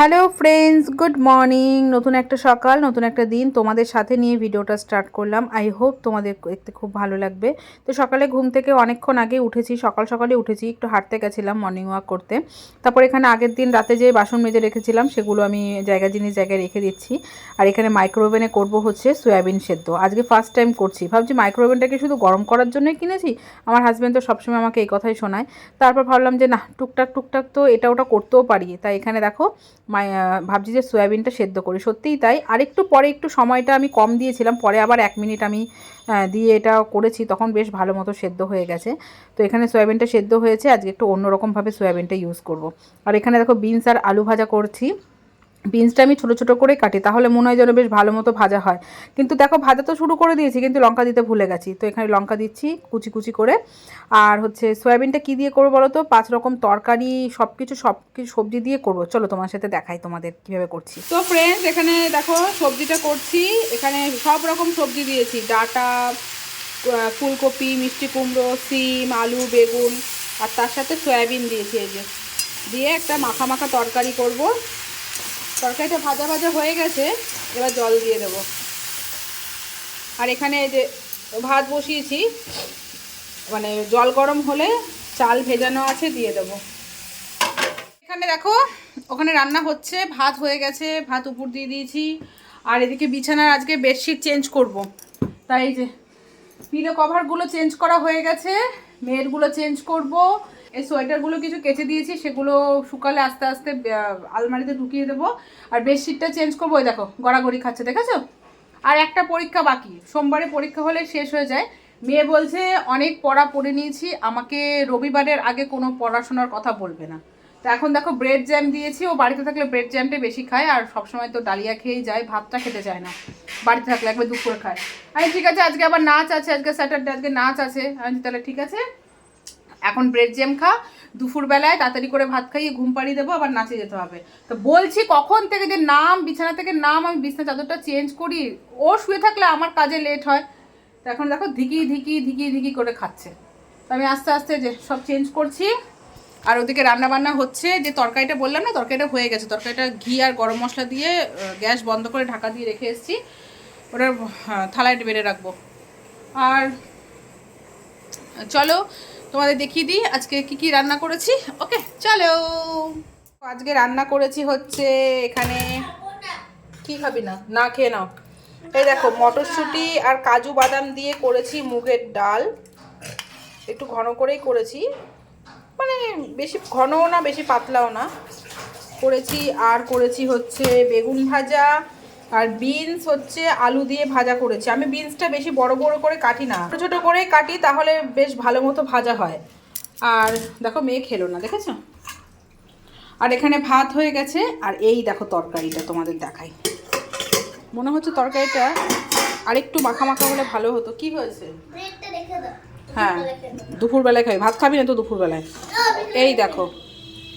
Hello friends, good morning. নতুন একটা সকাল, নতুন একটা দিন তোমাদের সাথে নিয়ে ভিডিওটা স্টার্ট করলাম। আই হোপ তোমাদের দেখতে খুব ভালো লাগবে। তো সকালে ঘুম থেকে অনেকক্ষণ আগে উঠেছি, সকাল সকালে উঠেছি, একটু হাঁটতে গেছিলাম মর্নিং ওয়াক করতে। তারপর এখানে আগের দিন রাতে যে বাসন মেজে রেখেছিলাম, সেগুলো আমি জায়গা, জিনিস জায়গায় রেখে দিচ্ছি। আর এখানে মাইক্রোওভেনে করব হচ্ছে সয়াবিন সেদ্ধ। আজকে ফার্স্ট টাইম করছি। ভাবছি মাইক্রোওভেনটাকে শুধু গরম করার জন্যই কিনেছি। আমার হাজব্যান্ড তো সবসময় আমাকে এই কথাই শোনায়। তারপর ভাবলাম যে না টুকটাক টুকটাক তো এটা ওটা করতেও পারি। তাই এখানে দেখো ভাবছি যে সয়াবিনটা সেদ্ধ করি। সত্যিই তাই। আরেকটু পরে একটু সময়টা আমি কম দিয়েছিলাম, পরে আবার এক মিনিট আমি দিয়ে এটা করেছি, তখন বেশ ভালো মতো সেদ্ধ হয়ে গেছে। তো এখানে সয়াবিনটা সেদ্ধ হয়েছে, আজকে একটু অন্যরকমভাবে সয়াবিনটা ইউজ করব। আর এখানে দেখো বিনস আর আলু ভাজা করছি। বিনসটা আমি ছোটো ছোটো করে কাটি, তাহলে মনে হয় যেন বেশ ভালো মতো ভাজা হয়। কিন্তু দেখো, ভাজা তো শুরু করে দিয়েছি, কিন্তু লঙ্কা দিতে ভুলে গেছি। তো এখানে লঙ্কা দিচ্ছি, কুচি কুচি করে। আর হচ্ছে সয়াবিনটা কী দিয়ে করব বলো তো? পাঁচ রকম তরকারি সব কিছু সব কিছু সবজি দিয়ে করব। চলো তোমার সাথে দেখাই তোমাদের কীভাবে করছি। তো ফ্রেন্ডস এখানে দেখো, সবজিটা করছি। এখানে সব রকম সবজি দিয়েছি। ডাটা ফুলকপি, মিষ্টি কুমড়ো, সিম, আলু, বেগুন, আর তার সাথে সয়াবিন দিয়েছি এই যে। দিয়ে একটা মাখা মাখা তরকারি করব। তরকারিটা ভাজা ভাজা হয়ে গেছে, এবার জল দিয়ে দেবো। আর এখানে যে ভাত বসিয়েছি মানে জল গরম হলে চাল ভেজানো আছে, দিয়ে দেবো। এখানে দেখো, ওখানে রান্না হচ্ছে, ভাত হয়ে গেছে, ভাত উপর দিয়ে দিয়েছি। আর এদিকে বিছানার আজকে বেডশিট চেঞ্জ করব। তাই যে পিলো কভারগুলো চেঞ্জ করা হয়ে গেছে, মেয়েরগুলো চেঞ্জ করব। এই সোয়েটারগুলো কিছু কেচে দিয়েছি, সেগুলো শুকালে আস্তে আস্তে আলমারিতে ঢুকিয়ে দেবো। আর বেডশিটটা চেঞ্জ করব, ওই দেখো, গড়াগড়ি খাচ্ছে, দেখেছ? আর একটা পরীক্ষা বাকি, সোমবারে পরীক্ষা হলে শেষ হয়ে যায়। মেয়ে বলছে, অনেক পড়া পড়ে নিয়েছি, আমাকে রবিবারের আগে কোনো পড়াশোনার কথা বলবে না। তো এখন দেখো, ব্রেড জ্যাম দিয়েছি, ও বাড়িতে থাকলে ব্রেড জ্যামটা বেশি খায়, আর সবসময় তো ডালিয়া খেয়েই যায়, ভাতটা খেতে চায় না। বাড়িতে থাকলে একবার দুপুরে খায়। আমি ঠিক আছে, আজকে আবার নাচ আছে, আজকে স্যাটারডে আজকে নাচ আছে। আমি তাহলে ঠিক আছে। এখন ব্রেড জ্যাম খা, দুপুরবেলায় তাড়াতাড়ি করে ভাত খাইয়ে ঘুম পাড়িয়ে দেবো, আবার নাচে যেতে হবে। তো বলছি কখন থেকে যে নাম, বিছানা থেকে নাম আমি বিছানা চাদরটা চেঞ্জ করি, ও শুয়ে থাকলে আমার কাজে লেট হয়। তো এখন দেখো ধিকি ধিকি ধিকি ধিকি করে খাচ্ছে। তো আমি আস্তে আস্তে যে সব চেঞ্জ করছি। আর ওদিকে রান্না বান্না হচ্ছে, যে তরকারিটা বললাম না, তরকারিটা হয়ে গেছে। তরকারিটা ঘি আর গরম মশলা দিয়ে গ্যাস বন্ধ করে ঢাকা দিয়ে রেখে এসেছি। ওটা থালায় বেড়ে রাখব। আর চলো তোমাদের দেখিয়ে দিই, আজকে কি কি রান্না করেছি? ওকে, চলো। আজকে রান্না করেছি হচ্ছে এখানে কি খাবি না? না খেয়ে নাও। এই দেখো, মটরশুঁটি আর কাজু বাদাম দিয়ে করেছি মুগের ডাল। একটু ঘন করেই করেছি। মানে বেশি ঘনও না, বেশি পাতলাও না। করেছি আর করেছি হচ্ছে বেগুন ভাজা আর বিনস হচ্ছে আলু দিয়ে ভাজা করেছি। আমি বিনসটা বেশি বড় বড় করে কাটি না। ছোটো ছোটো করে কাটি তাহলে বেশ ভালো মতো ভাজা হয়। আর দেখো মেয়ে খেলো না দেখেছ? আর এখানে ভাত হয়ে গেছে আর এই দেখো তরকারিটা তোমাদের দেখাই। মনে হচ্ছে তরকারিটা আরেকটু মাখা মাখা হলে ভালো হতো। কি হয়েছে? হ্যাঁ দুপুরবেলায় খাবি। ভাত খাবি না তো দুপুরবেলায়? এই দেখো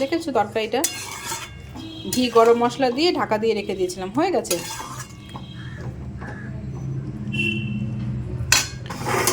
দেখেছ তরকারিটা? ঘি, গরম মশলা দিয়ে ঢাকা দিয়ে রেখে দিয়েছিলাম। হয়ে গেছে?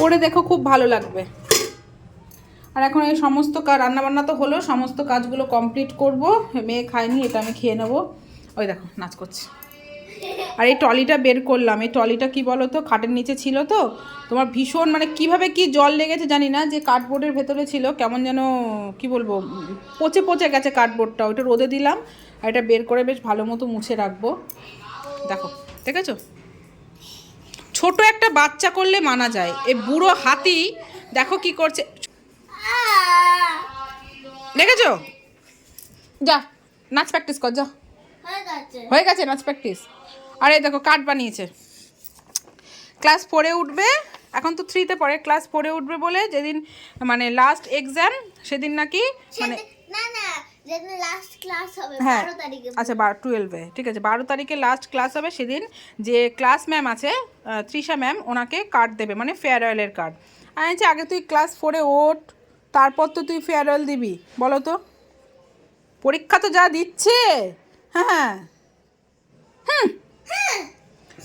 করে দেখো, খুব ভালো লাগবে। আর এখন এই সমস্ত কাজ রান্নাবান্না তো হলো, সমস্ত কাজগুলো কমপ্লিট করব। মেয়ে খায়নি, এটা আমি খেয়ে নেব। ওই দেখো, নাচ করছে। আর এই টলিটা বের করলাম। এই টলিটা কি বলো তো খাটের নিচে ছিল তো, তোমার ভীষণ মানে কীভাবে কি জল লেগেছে জানি না, যে কার্ডবোর্ডের ভেতরে ছিল, কেমন যেন, কি বলব পচে পচে গেছে কার্ডবোর্ডটা, ওইটা রোদে দিলাম। আর এটা বের করে বেশ ভালো মতো মুছে রাখব। দেখো, দেখেছ? ছোট একটা বাচ্চা করলে মানা যায়। এই বুড়ো হাতি, দেখো কি করছে। দেখেছ? যা, নাচ প্র্যাকটিস কর, যা। হয়ে গেছে, নাচ প্র্যাকটিস আর এই দেখো কাঠ বানিয়েছে। ক্লাস ফোরে উঠবে, এখন তো থ্রিতে পড়ে, ক্লাস ফোরে উঠবে বলে যেদিন মানে লাস্ট এক্সাম সেদিন নাকি মানে হ্যাঁ। আচ্ছা বারো টুয়েলভে ঠিক আছে বারো তারিখে লাস্ট ক্লাস হবে সেদিন যে ক্লাস ম্যাম আছে তৃষা ম্যাম ওনাকে কার্ড দেবে মানে ফেয়ারওয়েলের কার্ড আমি বলছি, আগে তুই ক্লাস ফোরে ওঠ তারপর তো তুই ফেয়ারওয়েল দিবি বলো তো? পরীক্ষা তো যা দিচ্ছে। হ্যাঁ হুম।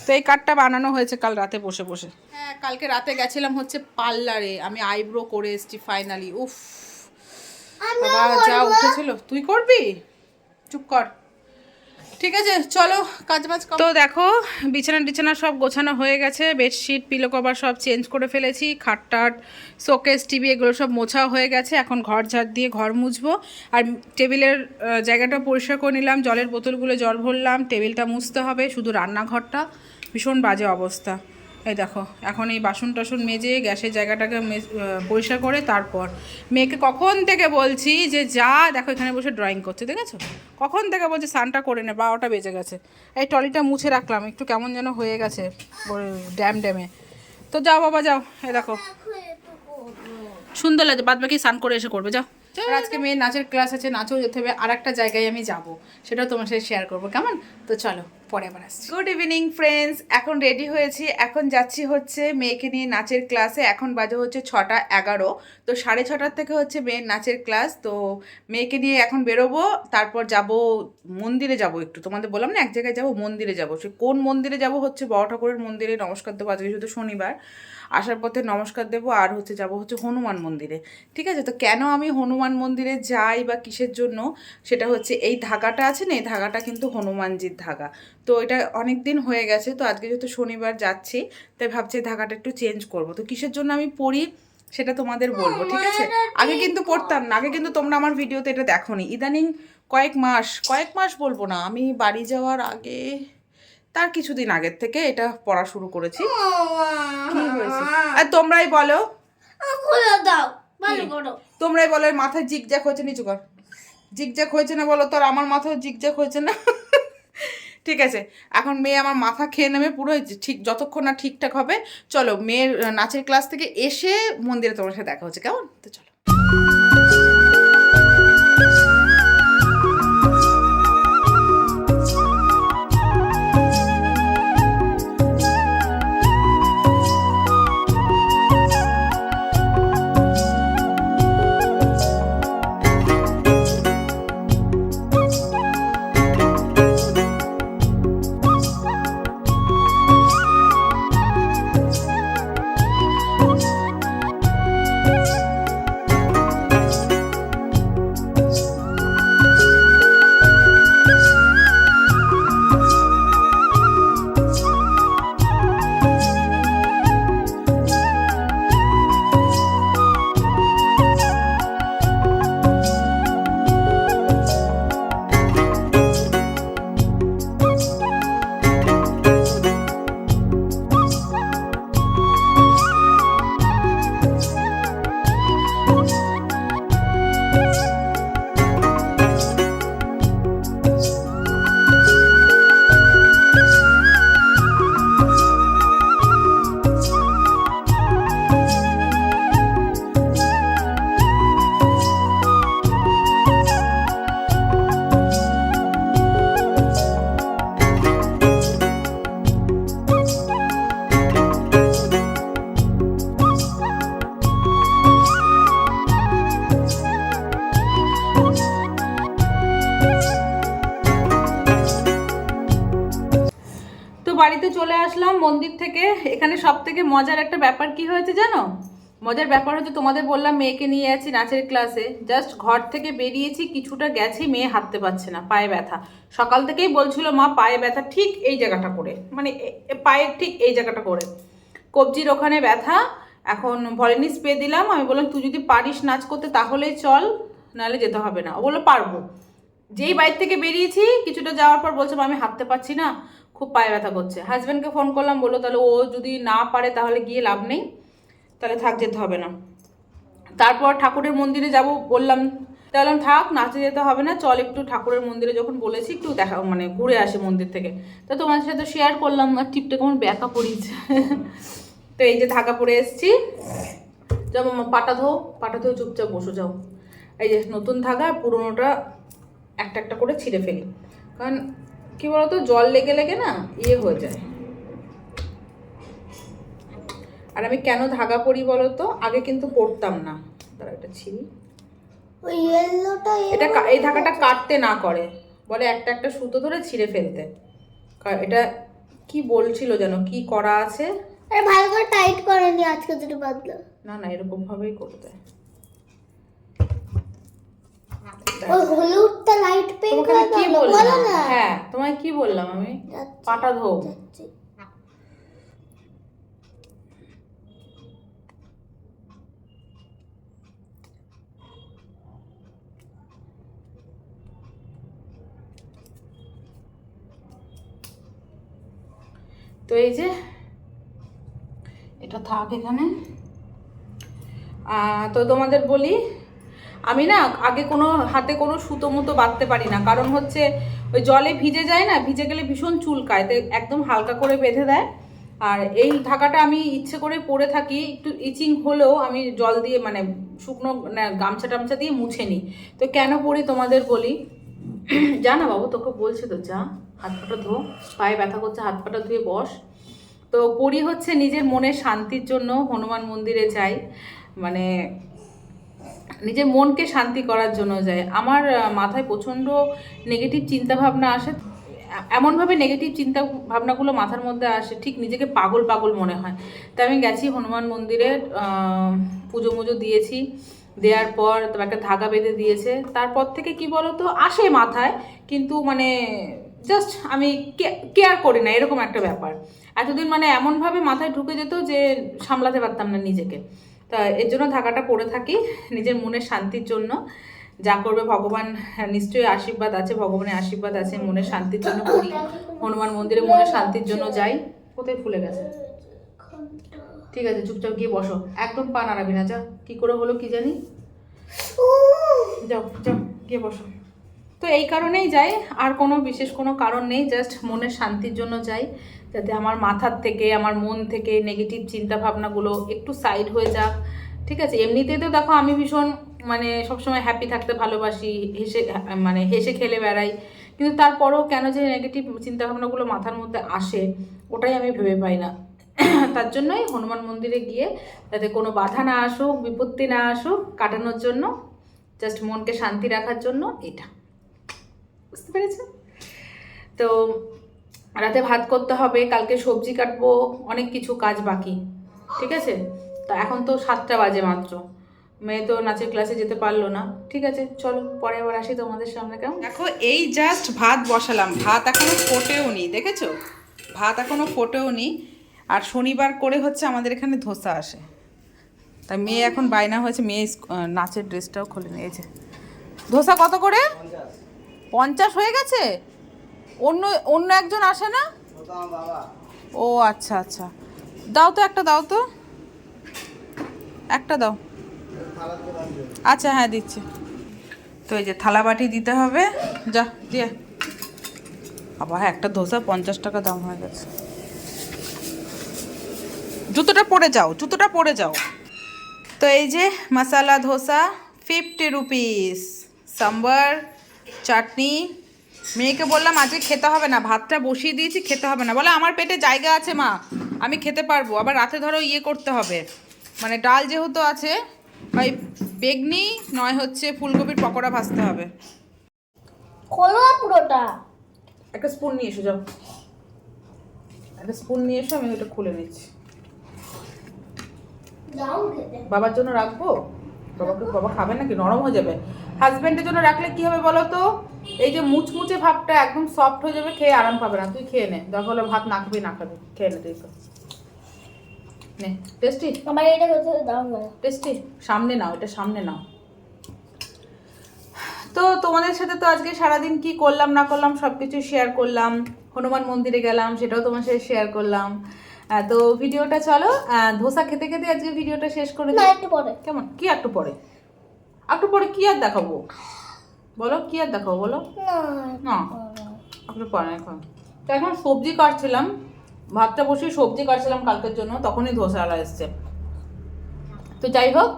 তো এই কার্ডটা বানানো হয়েছে কাল রাতে বসে বসে। হ্যাঁ কালকে রাতে গেছিলাম হচ্ছে পার্লারে আমি আইব্রো করে এসছি ফাইনালি উফ। বাবা যা উঠেছিল তুই করবি? চুপ কর। ঠিক আছে চলো কাজ বাজ তো দেখো বিছানা টিছানা সব গোছানো হয়ে গেছে বেডশিট পিলো কভার সব চেঞ্জ করে ফেলেছি খাট টাট শোকেস টিভি এগুলো সব মোছা হয়ে গেছে এখন ঘর ঝাড় দিয়ে ঘর মুছবো। আর টেবিলের জায়গাটা পরিষ্কার করে নিলাম জলের বোতলগুলো জল ভরলাম টেবিলটা মুছতে হবে শুধু রান্নাঘরটা ভীষণ বাজে অবস্থা। এই দেখো, এখন এই বাসন টাসন মেজে গ্যাসের জায়গাটাকে পরিষ্কার করে তারপর মেয়েকে কখন থেকে বলছি যে যা, দেখো এখানে বসে ড্রয়িং করছে, দেখেছ? কখন থেকে বলছে, স্নানটা করে নে, বারোটা বেজে গেছে। এই টলিটা মুছে রাখলাম, একটু কেমন যেন হয়ে গেছে ড্যাম ড্যামে। তো যাও বাবা, যাও, এই দেখো। সুন্দর লাগে বাদ বাকি স্নান করে এসে করবে, যাও। আজকে মেয়ের নাচের ক্লাস আছে নাচও যেতে হবে আর একটা জায়গায় আমি যাব, সেটাও তোমার সাথে শেয়ার করব, কেমন? তো চলো। পরে আবার আসছি। গুড ইভিনিং ফ্রেন্ডস এখন রেডি হয়েছি। এখন যাচ্ছি হচ্ছে মেয়েকে নিয়ে নাচের ক্লাসে এখন বাজে হচ্ছে ছটা এগারো। তো সাড়ে ছটার থেকে হচ্ছে মেয়ের নাচের ক্লাস তো মেয়েকে নিয়ে এখন বেরোবো। তারপর যাব মন্দিরে যাব একটু। তোমাদের বললাম না, এক জায়গায় যাব, মন্দিরে যাব। সে কোন মন্দিরে যাব হচ্ছে বড় ঠাকুরের মন্দিরে। নমস্কার দেবো, আজকে শুধু শনিবার। আসার পথে নমস্কার দেবো আর হচ্ছে যাব হচ্ছে হনুমান মন্দিরে। ঠিক আছে? তো কেন আমি হনুমান মন্দিরে যাই বা কিসের জন্য? সেটা হচ্ছে এই ধাগাটা আছে না? এই ধাগাটা কিন্তু হনুমানজির ধাগা। তো এটা অনেক দিন হয়ে গেছে তো আজকে যেহেতু শনিবার যাচ্ছি তাই ভাবছি ধাগাটা একটু চেঞ্জ করব। তো কিসের জন্য আমি পড়ি সেটা তোমাদের বলব ঠিক আছে? আগে কিন্তু পড়তাম না আগে কিন্তু তোমরা আমার ভিডিওতে এটা দেখোনি। ইদানিং কয়েক মাস কয়েক মাস বলব না আমি বাড়ি যাওয়ার আগে তার কিছুদিন আগের থেকে এটা পড়া শুরু করেছি। আর তোমরাই বলো। তোমরাই বলো মাথায় জিগজ্যাক হয়েছে নিচু কর। জিগজ্যাক হয়েছে না বলো তো আর আমার মাথায় জিগজ্যাক হয়েছে না? ঠিক আছে, এখন মেয়ে আমার মাথা খেয়ে নেবে পুরো ঠিক যতক্ষণ না ঠিকঠাক হবে, চলো মেয়ের নাচের ক্লাস থেকে এসে মন্দিরে তোমার সাথে দেখা হচ্ছে, কেমন? তো চলো। চলে আসলাম মন্দির থেকে। এখানে সব থেকে মজার একটা ব্যাপার কি হয়েছে জানো? মজার ব্যাপার হচ্ছে তোমাদের বললাম মেয়েকে নিয়ে আছি নাচের ক্লাসে। জাস্ট ঘর থেকে বেরিয়েছি কিছুটা গেছি মেয়ে হাঁটতে পারছে না পায়ে ব্যথা। সকাল থেকেই বলছিল মা পায়ে ব্যথা ঠিক এই জায়গাটা করে। মানে পায়ের ঠিক এই জায়গাটা করে। কবজির ওখানে ব্যথা এখন ভলেনি স্প্রে দিলাম। আমি বললাম তুই যদি পারিস নাচ করতে তাহলেই চল নাহলে যেতে হবে না। ও বলল পারব। যেই বাইর থেকে বেরিয়েছি কিছুটা যাওয়ার পর বলছে "মা, আমি হাঁটতে পারছি না। খুব পায়ে ব্যথা করছে। হাজব্যান্ডকে ফোন করলাম, বলল তাহলে ও যদি না পারে তাহলে গিয়ে লাভ নেই, তাহলে থাক যেতে হবে না। তারপর ঠাকুরের মন্দিরে যাব বললাম তাহলে থাক নাচে যেতে হবে না, চল একটু ঠাকুরের মন্দিরে যখন বলেছি একটু দেখা মানে ঘুরে আসে মন্দির থেকে। তো তোমার সাথে শেয়ার করলাম, আর টিপটা কেমন ব্যাকা পড়িয়েছে তো এই যে ধাকা পরে এসেছি। যেমন পাটা ধো পাটা ধো চুপচাপ বসে, যাও। এই যে নতুন আর পুরোনোটা একটা একটা করে ছিঁড়ে ফেলি। কারণ কি বলতো? জল লেগে লেগে না ইয়ে হয়ে যায়। আর আমি কেন ধাগা পরি বলো তো আগে কিন্তু পড়তাম না। দাঁড়া এটা ছিঁড়ি। ওই ইয়েলোটা এটা এই ধাগাটা কাটতে না করে। বলে একটা একটা সুতো ধরে ছিঁড়ে ফেলতে। এটা কি বলছিল যেন? কি করা আছে? আরে ভালো করে টাইট করেনি আজকে যেটা বাদলো না না এরকম ভাবেই করতে। ওই হলুদটা লাইট পিঙ্ক তোমাকে আমি হয়ে কি বললাম? হ্যাঁ তোমায় কি বললাম আমি? পাটা ধো তো এই যে এটা থাক এখানে। আহ, তো তোমাদের বলি আমি না আগে কোনো হাতে কোনো সুতো মুতো বাঁধতে পারি না। কারণ হচ্ছে ওই জলে ভিজে যায় না, ভিজে গেলে ভীষণ চুলকায়, তো একদম হালকা করে বেঁধে দেয়। আর এই ঢাকাটা আমি ইচ্ছে করে পরে থাকি, একটু ইচিং হলেও আমি জল দিয়ে মানে শুকনো গামছা টামছা দিয়ে মুছে নিই। তো কেন পরি তোমাদের বলি? যা না বাবু, তোকে বলছি তো, যা, হাত পাটা ধো, পায়ে ব্যথা করছে, হাত পাটা ধুয়ে বস। তো পড়ি হচ্ছে নিজের মনের শান্তির জন্য হনুমান মন্দিরে যাই। মানে নিজের মনকে শান্তি করার জন্য যায়। আমার মাথায় প্রচণ্ড নেগেটিভ চিন্তা ভাবনা আসে। এমনভাবে নেগেটিভ চিন্তা ভাবনাগুলো মাথার মধ্যে আসে, ঠিক নিজেকে পাগল পাগল মনে হয়। তাই আমি গেছি হনুমান মন্দিরে পুজো মুজো দিয়েছি। দেওয়ার পর তারপর একটা ধাগা বেঁধে দিয়েছে। তারপর থেকে কি বলতো, আসে মাথায়, কিন্তু মানে জাস্ট আমি কেয়ার করি না, এরকম একটা ব্যাপার। এতদিন মানে এমনভাবে মাথায় ঢুকে যেত যে সামলাতে পারতাম না নিজেকে। তা এর জন্য ঢাকাটা পরে থাকি নিজের মনের শান্তির জন্য। যা করবে ভগবান নিশ্চয়ই আশীর্বাদ আছে, ভগবানের আশীর্বাদ আছে, মনের শান্তির জন্য করি। হনুমান মন্দিরে মনের শান্তির জন্য যাই, কোথায় ফুলে গেছে? ঠিক আছে, চুপচাপ গিয়ে বসো। একদম পা নাড়াবি না, যা। কি করে হলো কি জানি? যাও যাও, গিয়ে বসো। তো এই কারণেই যাই, আর কোনো বিশেষ কোনো কারণ নেই, জাস্ট মনের শান্তির জন্য যাই। যাতে আমার মাথার থেকে, আমার মন থেকে নেগেটিভ চিন্তা ভাবনাগুলো একটু সাইড হয়ে যাক। ঠিক আছে? এমনিতেই তো দেখো আমি ভীষণ মানে সবসময় হ্যাপি থাকতে ভালোবাসি, হেসে মানে হেসে খেলে বেড়াই। কিন্তু তারপরেও কেন যে নেগেটিভ চিন্তা ভাবনাগুলো মাথার মধ্যে আসে, ওটাই আমি ভেবে পাই না। তার জন্যই হনুমান মন্দিরে গিয়ে যাতে কোনো বাধা না আসুক, বিপত্তি না আসুক, কাটানোর জন্য জাস্ট মনকে শান্তি রাখার জন্য এটা। বুঝতে পেরেছেন তো রাতে ভাত করতে হবে, কালকে সবজি কাটবো, অনেক কিছু কাজ বাকি, ঠিক আছে? তা এখন তো সাতটা বাজে মাত্র। মেয়ে তো নাচের ক্লাসে যেতে পারল না, ঠিক আছে? চলো, পরে আবার আসি তোমাদের সামনে, কেমন? দেখো, এই জাস্ট ভাত বসালাম। ভাত এখনও ফোটেও নি, দেখেছ? ভাত এখনও ফোটেও নি। আর শনিবার করে হচ্ছে আমাদের এখানে ধোসা আসে। তাই মেয়ে এখন বায়না হয়েছে, মেয়ে নাচের ড্রেসটাও খুলে নিয়েছে। ধোসা কত করে? পঞ্চাশ হয়ে গেছে? অন্য অন্য একজন আসে না? ও আচ্ছা আচ্ছা। দাও তো একটা, দাও তো। একটা দাও। আচ্ছা হ্যাঁ দিচ্ছি। তো এই যে থালা বাটি দিতে হবে। যা, দিয়ে। আবার একটা ধোসা পঞ্চাশ টাকা দাম হয়ে গেছে। জুতোটা পরে যাও, জুতোটা পরে যাও। তো এই যে মশালা ধোসা, ফিফটি রুপিস। সাম্বার, চাটনি মেয়েকে বললাম আজকে খেতে হবে না ভাতটা বসিয়ে দিয়েছি খেতে হবে না। বলে আমার পেটে জায়গা আছে মা আমি খেতে পারব আবার রাতে ধরো ইয়ে করতে হবে। মানে ডাল যেহেতু আছে ওই বেগনি নয় হচ্ছে ফুলকপির পকোড়া ভাজতে হবে। খোলো পুরোটা। একটা স্পুন নিয়ে এসো যাও। একটা স্পুন নিয়ে এসো আমি ওটা খুলে নিচ্ছি। বাবার জন্য রাখব? বাবাকে বাবা খাবে নাকি? নরম হয়ে যাবে। হাজবেন্ডের জন্য রাখলে কি হবে বলো তো? এই যে মুচমুচে ভাবটা একদম সফট হয়ে যাবে খেয়ে আরাম পাবে না। তুই খেয়ে নে। দরকার হলে ভাত না খাবি না খাবি। খেয়ে নে তুই তো। নে টেস্টি আমার এটা দাও টেস্টি সামনে নাও এটা সামনে নাও। তো তোমাদের সাথে তো আজকে সারাদিন কি করলাম না করলাম সব কিছু শেয়ার করলাম। হনুমান মন্দিরে গেলাম সেটাও তোমার সাথে শেয়ার করলাম। তো ভিডিওটা চলো ধোসা খেতে খেতে আজকে ভিডিওটা শেষ করে দিই। একটু পরে। কেমন? কি একটু পরে? একটু পরে কি আর দেখাবো? বলো কি আর দেখাবো বলো? না না পরে এখন তো এখন সবজি কাটছিলাম ভাতটা বসিয়ে সবজি কাটছিলাম কালকের জন্য তখনই ধোসাওয়ালা এসছে। তো যাই হোক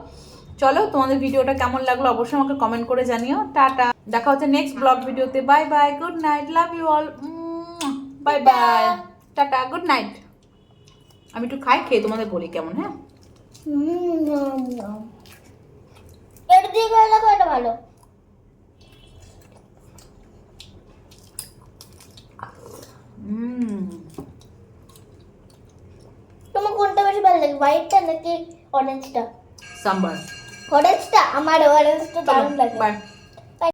চলো তোমাদের ভিডিওটা কেমন লাগল অবশ্যই আমাকে কমেন্ট করে জানিও। টাটা। দেখা হচ্ছে নেক্সট ব্লগ ভিডিওতে। Bye bye good night love you all bye bye tata good night আমি একটু খাই খেয়ে তোমাদের বলি কেমন হ্যাঁ? দেখো ভালো। তোমার কোনটা বেশি ভালো লাগে? হোয়াইটটা নাকি অরেঞ্জটা সাম্বার অরেঞ্জটা আমার অরেঞ্জটা দারুণ লাগে। বাই